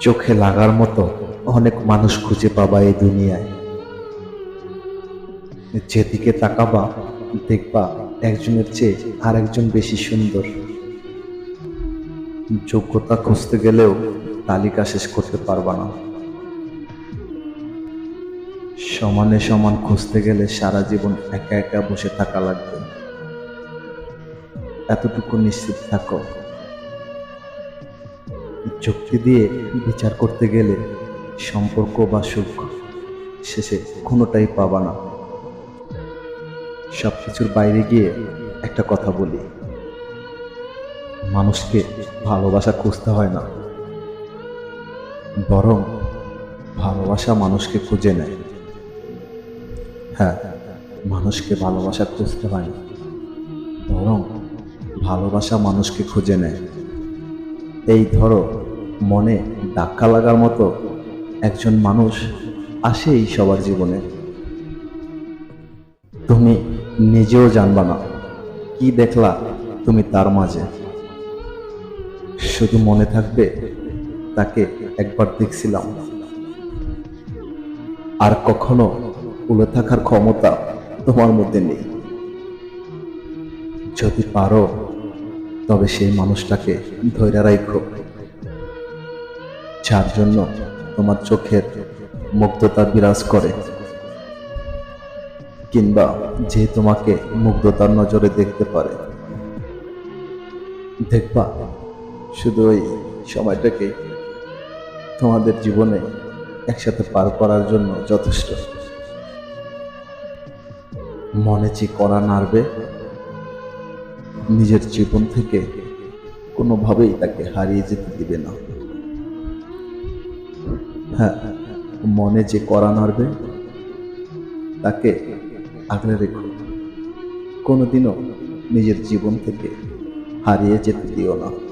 চোখে লাগার মতো অনেক মানুষ খুঁজে পাবা এই দুনিয়ায়। যেদিকে তাকাবা, দেখবা একজনের চেয়ে আরেকজন বেশি সুন্দর। যোগ্যতা খুঁজতে গেলেও তালিকা শেষ করতে পারবা না। সমানে সমান খুঁজতে গেলে সারা জীবন একা একা বসে থাকা লাগবে। এতটুকু নিশ্চিত থাকো। যুক্তি দিয়ে বিচার করতে গেলে সম্পর্ক বা সুখ শেষে কোনোটাই পাবা না। সব কিছুর বাইরে গিয়ে একটা কথা বলি। মানুষকে ভালোবাসা খুঁজতে হয় না। বরং ভালোবাসা মানুষকে খুঁজে নেয়। হ্যাঁ মানুষকে ভালোবাসা খুঁজতে হয় না। বরং ভালোবাসা মানুষকে খুঁজে নেয়। এই ধরো, মনে ধাক্কা লাগার মতো একজন মানুষ আসেই সবার জীবনে। তুমি নিজেও জানবা না, কি দেখলা তুমি তার মাঝে। শুধু মনে থাকবে তাকে একবার দেখছিলাম। আর কখনো ভুলে থাকার ক্ষমতা তোমার মধ্যে নেই। যদি পারো তবে সেই মানুষটাকে ধৈর্য রাখো। যার জন্য তোমার চোখের মুগ্ধতা বিরাজ করে। কিংবা যে তোমাকে মুগ্ধতার নজরে দেখতে পারে। দেখবা, শুধু ওই সময়টাকে তোমাদের জীবনে একসাথে পার করার জন্য যথেষ্ট। মনে যে করা নাড়বে নিজের জীবন থেকে কোনোভাবেই তাকে হারিয়ে যেতে দিবে না। হ্যাঁ মনে যে করা নাড়বে, তাকে আগলে রেখো। কোনোদিনও নিজের জীবন থেকে হারিয়ে যেতে দিও না।